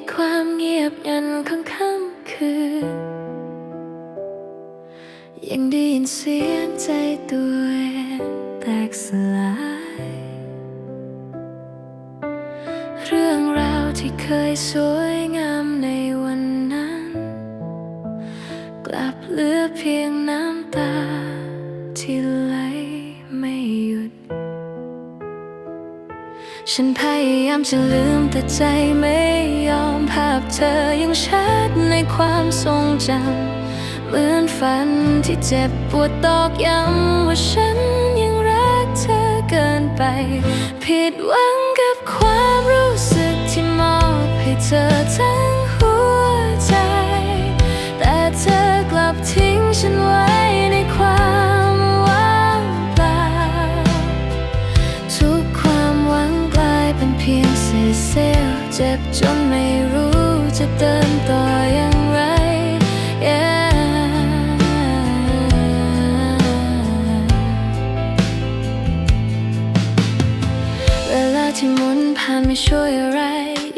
ในความเงียบงันของค่ำคืน ยังได้ยินเสียงใจตัวเองแตกสลาย เรื่องราวที่เคยสวยงามในวันนั้น กลับเหลือเพียงน้ำตา ฉันพยายามจะลืมแต่ใจไม่ยอมภาพเธอยังชัดในความทรงจำเหมือนฝันที่เจ็บปวดตอกย้ำว่าฉันยังรักเธอเกินไป ผิดหวังกับความรู้สึกที่มอบให้เธอทั้ง จ็บจนไม่รู้จะเดินต่ออย่างไรเวลาที่หมุนผ่านไม่ช่วยอะไร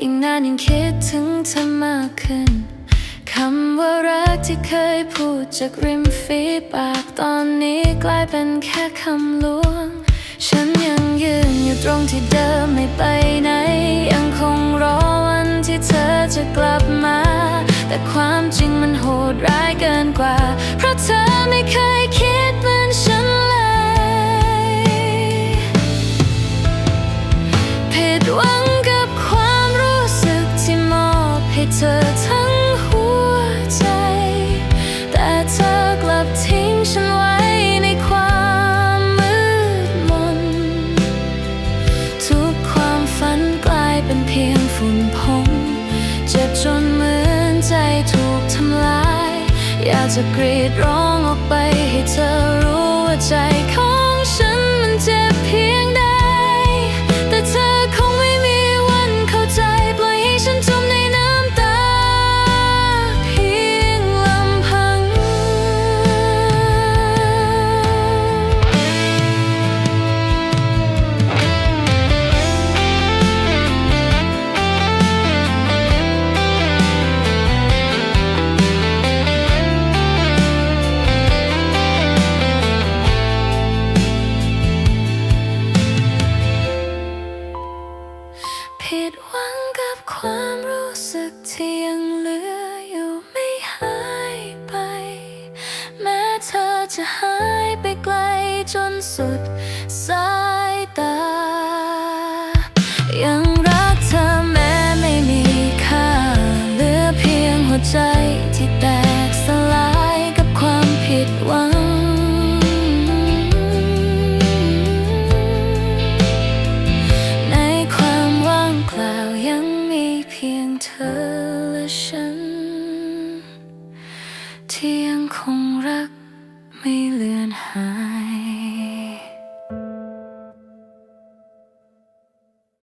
ยิ่งนานยิ่งคิดถึงเธอมากขึ้นคำว่ารักที่เคยพูดจากริมฝีปากตอนนี้กลายเป็นแค่คำลวง ฉันยังยืนอยู่ตรงที่เดิมไม่ไปไหนยังคง แต่ความจริงมันโหดร้ายเกินกว่า เพราะเธอไม่เคยคิดเหมือนฉันเลย ผิดหวังกับความรู้สึกที่มอบให้เธอทั้งหัวใจ แต่เธอกลับทิ้งฉันไว้ในความมืดมน ทุกความฝันกลายเป็นเพียง อยากจะกรีดร้องออกไปให้เธอรู้ว่าใจเขา ที่ยังเหลืออยู่ไม่หายไป แม้เธอจะหายไปไกลจนสุดสาย ที่ยังคงรัก